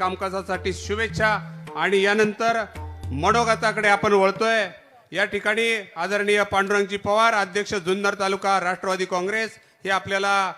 कामकाजासाठी शुभेच्छा. आणि यानंतर मडोगाताकडे आपण वळतोय. या ठिकाणी आदरणीय पांडुरंगजी पवार अध्यक्ष जुन्नर तालुका राष्ट्रवादी काँग्रेस हे आपल्याला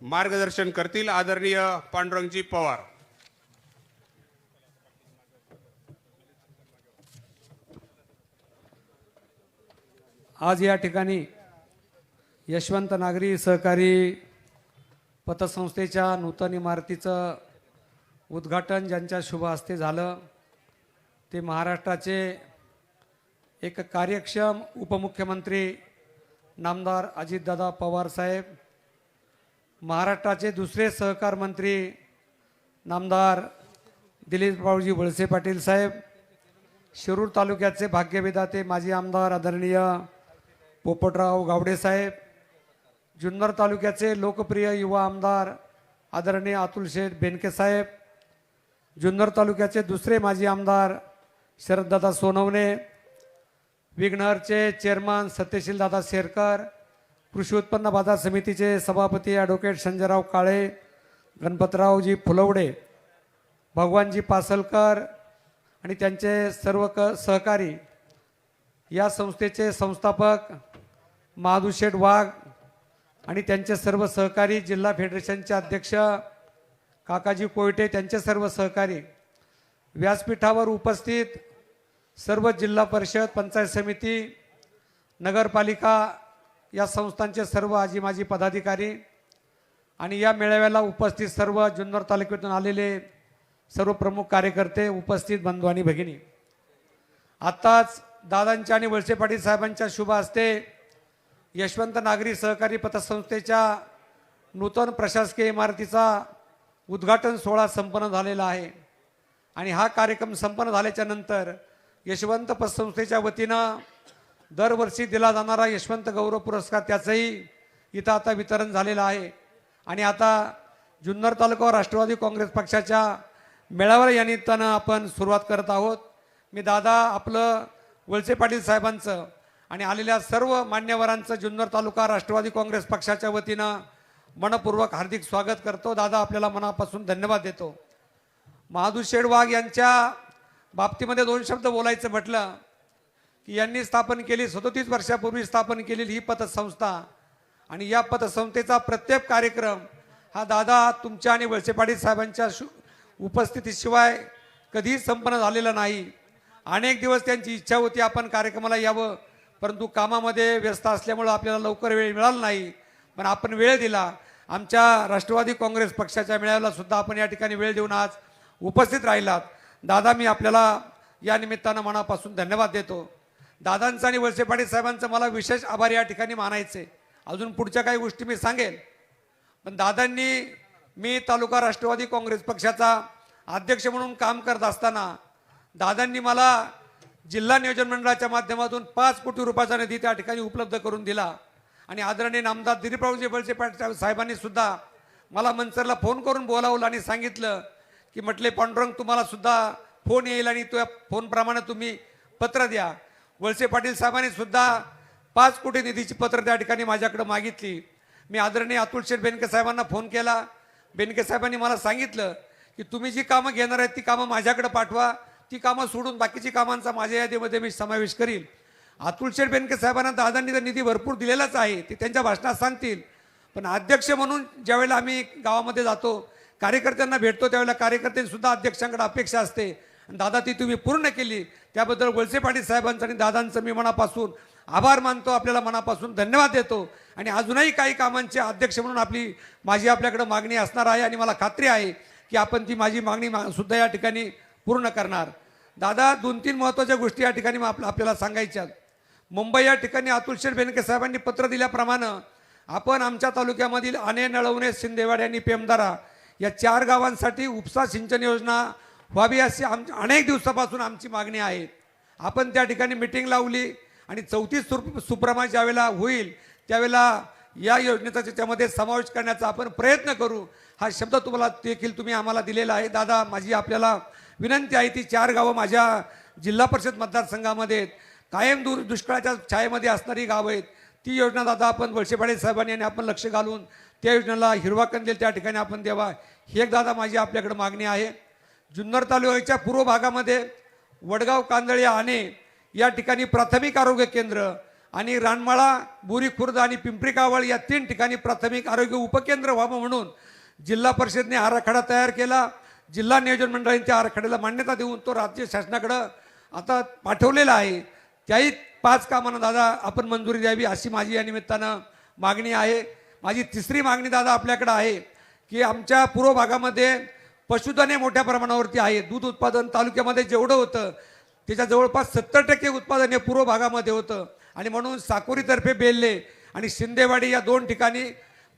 मार्गदर्शन करतील. आदरणीय पांडुरंगजी पवार. आज या ठिकाणी यशवंत नागरी सहकारी पतसंस्थेच्या नूतन इमारतीचं उद्घाटन ज्यांच्या शुभ हस्ते झालं ते महाराष्ट्राचे एक कार्यक्षम उपमुख्यमंत्री नामदार अजितदादा पवार साहेब महाराष्ट्राचे दुसरे सहकार मंत्री नामदार दिलीप भाऊजी वळसे पाटील साहेब शिरूर तालुक्याचे भाग्यविधाते माजी आमदार आदरणीय पोपटराव गावडे साहेब जुन्नर तालुक्याचे लोकप्रिय युवा आमदार आदरणीय अतुल शेठ बेनके साहेब जुन्नर तालुक्याचे दुसरे माजी आमदार शरददादा सोनवणे विघ्नरचे चेअरमन सत्यशील दादा शेरकर कृषी उत्पन्न बाजार समितीचे सभापती ॲडव्होकेट संजयराव काळे गणपतरावजी फुलवडे भगवानजी पासलकर आणि त्यांचे सर्व क सहकारी या संस्थेचे संस्थापक महादुशेठ वाघ आणि त्यांचे सर्व सहकारी जिल्हा फेडरेशनचे अध्यक्ष काकाजी कोयटे त्यांचे सर्व सहकारी व्यासपीठावर उपस्थित सर्व जिल्हा परिषद पंचायत समिती नगरपालिका या संस्थांचे सर्व आजी माजी पदाधिकारी आणि या मेळाव्याला उपस्थित सर्व जुन्नर तालुक्यातून आलेले सर्व प्रमुख कार्यकर्ते उपस्थित बंधू आणि भगिनी. आत्ताच दादांच्या आणि वळसे पाटील साहेबांच्या शुभ हस्ते यशवंत नागरी सहकारी पतसंस्थेच्या नूतन प्रशासकीय इमारतीचा उद्घाटन सोहळा संपन्न झालेला आहे. आणि हा कार्यक्रम संपन्न झाल्याच्यानंतर यशवंत पतसंस्थेच्या वतीनं दरवर्षी दिला जाणारा यशवंत गौरव पुरस्कार त्याचंही इथं आता वितरण झालेलं आहे. आणि आता जुन्नर तालुका राष्ट्रवादी काँग्रेस पक्षाच्या मेळाव्याला या निमित्तानं आपण सुरुवात करत आहोत. मी दादा आपलं वळसे पाटील साहेबांचं आणि आलेल्या सर्व मान्यवरांचं जुन्नर तालुका राष्ट्रवादी काँग्रेस पक्षाच्या वतीनं मनपूर्वक हार्दिक स्वागत करतो. दादा आपल्याला मनापासून धन्यवाद देतो. महादू शेडवाघ यांच्या बाबतीमध्ये दोन शब्द बोलायचं म्हटलं की यांनी स्थापन केली सदोतीस वर्षापूर्वी स्थापन केलेली ही पतसंस्था आणि या पतसंस्थेचा प्रत्येक कार्यक्रम हा दादा तुमच्या आणि वळसेपाडी साहेबांच्या शु उपस्थितीशिवाय कधीही संपन्न झालेला नाही. अनेक दिवस त्यांची इच्छा होती आपण कार्यक्रमाला यावं परंतु कामामध्ये व्यस्त असल्यामुळं आपल्याला लवकर वेळ मिळाला नाही. पण आपण वेळ दिला. आमच्या राष्ट्रवादी काँग्रेस पक्षाच्या मेळाव्याला सुद्धा आपण या ठिकाणी वेळ देऊन आज उपस्थित राहिलात. दादा मी आपल्याला या निमित्तानं मनापासून धन्यवाद देतो. दादांचं आणि वळसे पाटील साहेबांचं मला विशेष आभार या ठिकाणी मानायचे. अजून पुढच्या काही गोष्टी मी सांगेल. पण दादांनी मी तालुका राष्ट्रवादी काँग्रेस पक्षाचा अध्यक्ष म्हणून काम करत असताना दादांनी मला जिल्हा नियोजन मंडळाच्या माध्यमातून पाच कोटी रुपयाचा निधी त्या ठिकाणी उपलब्ध करून दिला. आणि आदरणीय नामदार दिलीपरावजी बळसे पाटील साहेबांनी सुद्धा मला मनसरला फोन करून बोलावलं आणि सांगितलं की म्हटले पांडुरंग तुम्हाला सुद्धा फोन येईल आणि त्या फोनप्रमाणे तुम्ही पत्र द्या. वळसे पाटील साहेबांनी सुद्धा पाच कोटी निधीची पत्र त्या ठिकाणी माझ्याकडे मागितली. मी आदरणीय अतुल शेठ बेनके साहेबांना फोन केला. बेनके साहेबांनी मला सांगितलं की तुम्ही जी कामं घेणार आहेत ती कामं माझ्याकडे पाठवा. ती कामं सोडून बाकीची कामांचा माझ्या यादीमध्ये मी समावेश करील अतुल शेठ बेनके साहेबांना दादांनी तर निधी भरपूर दिलेलाच आहे ते त्यांच्या भाषणात सांगतील. पण अध्यक्ष म्हणून ज्यावेळेला आम्ही गावामध्ये जातो कार्यकर्त्यांना भेटतो त्यावेळेला कार्यकर्त्यांनीसुद्धा अध्यक्षांकडे अपेक्षा असते. आणि दादा ती तुम्ही पूर्ण केली त्याबद्दल वळसे पाटील साहेबांचं आणि दादांचं मी मनापासून आभार मानतो आपल्याला मनापासून धन्यवाद देतो. आणि अजूनही काही कामांचे अध्यक्ष म्हणून आपली माझी आपल्याकडे मागणी असणार आहे आणि मला खात्री आहे की आपण ती माझी मागणी मा- सुद्धा या ठिकाणी पूर्ण करणार. दादा दोन तीन महत्त्वाच्या गोष्टी या ठिकाणी आपल्याला सांगायच्या मुंबई या ठिकाणी अतुल शेठ बेनके साहेबांनी पत्र दिल्याप्रमाणे आपण आमच्या तालुक्यामधील अने नळवणे शिंदेवाड आणि पेमदारा या चार गावांसाठी उपसा सिंचन योजना व्हावी अशी आम अनेक दिवसापासून आमची मागणी आहे. आपण त्या ठिकाणी मिटिंग लावली आणि चौतीस सुप सुप्रमा ज्यावेळेला होईल त्यावेळेला या योजनेचा त्याच्यामध्ये समावेश करण्याचा आपण प्रयत्न करू. हा शब्द तुम्हाला देखील तुम्ही आम्हाला दिलेला आहे. दादा माझी आपल्याला विनंती आहे ती चार गावं माझ्या जिल्हा परिषद मतदारसंघामध्ये आहेत. कायम दूर दुष्काळाच्या छायेमध्ये असणारी गावं आहेत. ती योजना दादा आपण वळसेपाडे साहेबांनी आणि आपण लक्ष घालून त्या योजनेला हिरवा कंदील त्या ठिकाणी आपण द्यावा. ही एक दादा माझी आपल्याकडे मागणी आहे. जुन्नर तालुक्याच्या पूर्व भागामध्ये वडगाव कांदळे आणे या ठिकाणी प्राथमिक आरोग्य केंद्र आणि रानमाळा बोरी खुर्द आणि पिंपरी कावळ या तीन ठिकाणी प्राथमिक आरोग्य उपकेंद्र व्हावं म्हणून जिल्हा परिषदने आराखडा तयार केला. जिल्हा नियोजन मंडळाने त्या आराखड्याला मान्यता देऊन तो राज्य शासनाकडं आता पाठवलेला आहे. त्याही पाच कामांना दादा आपण मंजुरी द्यावी अशी माझी या निमित्तानं मागणी आहे. माझी तिसरी मागणी दादा आपल्याकडं आहे की आमच्या पूर्व भागामध्ये पशुधने मोठ्या प्रमाणावरती आहे दूध उत्पादन तालुक्यामध्ये जेवढं होतं त्याच्या जवळपास सत्तर टक्के उत्पादन हे पूर्व भागामध्ये होतं. आणि म्हणून साकोरीतर्फे बेल्ले आणि शिंदेवाडी या दोन ठिकाणी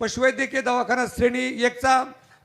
पशुवैद्यकीय दवाखाना श्रेणी एकचा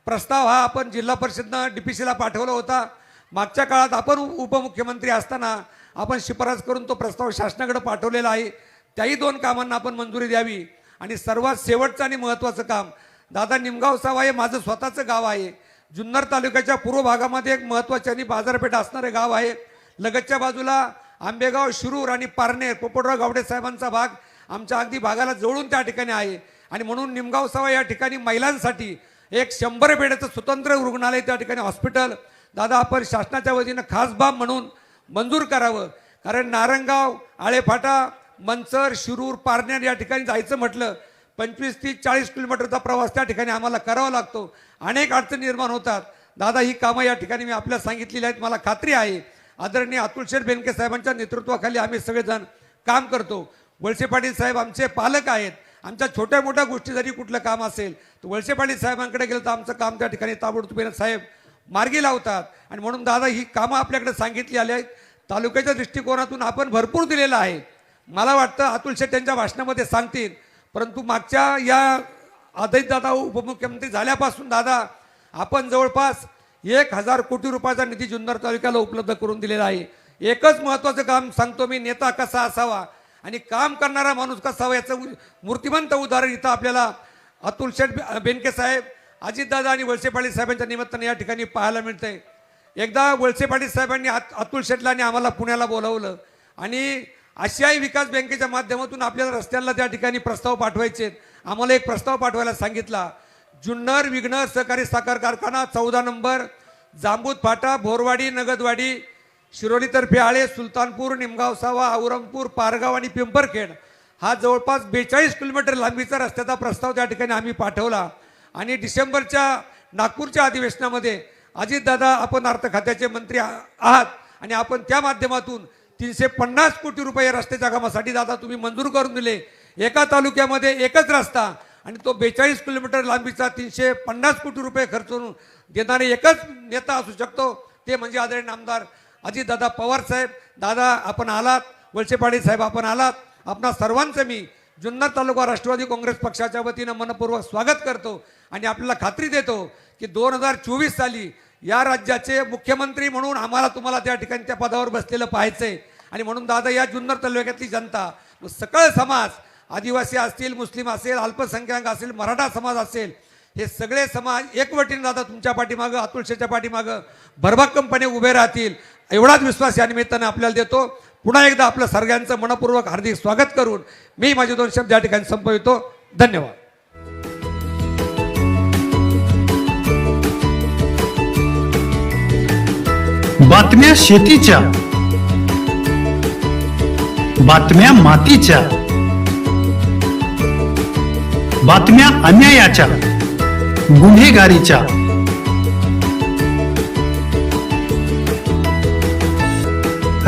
प्रस्ताव हा आपण जिल्हा परिषदनं डी पी सीला पाठवला होता. मागच्या काळात आपण उपमुख्यमंत्री असताना आपण शिफारस करून तो प्रस्ताव शासनाकडे पाठवलेला आहे. त्याही दोन कामांना आपण मंजुरी द्यावी. आणि सर्वात शेवटचं आणि महत्त्वाचं काम दादा निमगाव सावा हे माझं स्वतःचं गाव आहे. जुन्नर तालुक्याच्या पूर्व भागामध्ये एक महत्त्वाचे आणि बाजारपेठ असणारे गाव आहे. लगतच्या बाजूला आंबेगाव शिरूर आणि पारनेर पोपटराव गावडे साहेबांचा भाग आमच्या अगदी भागाला जवळून त्या ठिकाणी आहे. आणि म्हणून निमगाव सावा या ठिकाणी महिलांसाठी एक शंभर बेडाचं स्वतंत्र रुग्णालय त्या ठिकाणी हॉस्पिटल. दादा आपण शासनाच्या वतीनं खास बाब म्हणून मंजूर करावं. कारण नारंगाव आळेफाटा मनसर शिरूर पारनेर या ठिकाणी जायचं म्हटलं पंचवीस तीस चाळीस किलोमीटरचा प्रवास त्या ठिकाणी आम्हाला करावा लागतो. अनेक अडचणी निर्माण होतात. दादा ही कामं या ठिकाणी मी आपल्याला सांगितलेली आहेत. मला खात्री आहे. आदरणीय अतुल शेठ बेनके साहेबांच्या नेतृत्वाखाली आम्ही सगळेजण काम करतो. वळसे पाटील साहेब आमचे पालक आहेत. आमच्या छोट्या मोठ्या गोष्टी जरी कुठलं काम असेल तर वळसे पाटील साहेबांकडे गेलं तर आमचं काम त्या ठिकाणी ताबडतोब साहेब मार्गी लावतात. आणि म्हणून दादा ही कामं आपल्याकडे सांगितली आली आहेत. तालुक्याच्या दृष्टिकोनातून आपण भरपूर दिलेलं आहे. मला वाटतं अतुल शेठ यांच्या भाषणामध्ये सांगतील. परंतु मागच्या या आदित्य दादा उपमुख्यमंत्री झाल्यापासून दादा आपण जवळपास एक हजार कोटी रुपयाचा निधी जुन्नर तालुक्याला उपलब्ध करून दिलेला आहे. एकच महत्त्वाचं काम सांगतो मी नेता कसा असावा आणि काम करणारा माणूस कसा हवा याचं उ- मूर्तिमंत उदाहरण इथं आपल्याला अतुल शेठ बेनके साहेब अजितदादा आणि वळसे पाटील साहेबांच्या निमित्तानं या ठिकाणी पाहायला मिळतंय. एकदा वळसे पाटील साहेबांनी आत अतुल शेटला आणि आम्हाला पुण्याला बोलावलं आणि आशियाई विकास बँकेच्या माध्यमातून आपल्याला रस्त्यांना त्या ठिकाणी प्रस्ताव पाठवायचे आम्हाला एक प्रस्ताव पाठवायला सांगितला. जुन्नर विघ्न सहकारी साखर कारखाना चौदा नंबर जांबूत फाटा भोरवाडी नगदवाडी शिरोलीतर्फे आळे सुलतानपूर निमगाव सावा औरंगपूर पारगाव आणि पिंपरखेड. हा जवळपास बेचाळीस किलोमीटर लांबीचा रस्त्याचा प्रस्ताव त्या ठिकाणी आम्ही पाठवला. आणि डिसेंबरच्या नागपूरच्या अधिवेशनामध्ये अजितदादा आपण अर्थ खात्याचे मंत्री आ- आहात आणि आपण त्या माध्यमातून तीनशे पन्नास कोटी रुपये रस्त्याच्या कामासाठी दादा तुम्ही मंजूर करून दिले. एका तालुक्यामध्ये एकच रस्ता आणि तो बेचाळीस किलोमीटर लांबीचा तीनशे पन्नास कोटी रुपये खर्चून देणारे एकच नेता असू शकतो. ते म्हणजे आदरणीय आमदार अजितदादा पवार साहेब. दादा आपण आलात. वळसे साहेब आपण आलात. आपणा सर्वांचं मी जुन्नर तालुका राष्ट्रवादी काँग्रेस पक्षाच्या वतीनं मनपूर्वक स्वागत करतो आणि आपल्याला खात्री देतो की दोन हजार चोवीस साली या राज्याचे मुख्यमंत्री म्हणून आम्हाला तुम्हाला त्या ठिकाणी त्या पदावर बसलेलं पाहायचंय. आणि म्हणून दादा या जुन्नर तालुक्यातली जनता सकळ समाज आदिवासी असतील मुस्लिम असेल अल्पसंख्याक असेल मराठा समाज असेल हे सगळे समाज एकवटीने दादा तुमच्या पाठीमागं अतुलशेच्या पाठीमागं भरभक्कमपणे उभे राहतील. एवढाच विश्वास या निमित्तानं आपल्याला देतो. पुन्हा एकदा आपलं सगळ्यांचं मनपूर्वक हार्दिक स्वागत करून मी माझे दोन शब्द या ठिकाणी संपवितो. धन्यवाद. बातम्या शेतीच्या बातम्या मातीच्या बातम्या अन्यायाच्या गुन्हेगारीच्या.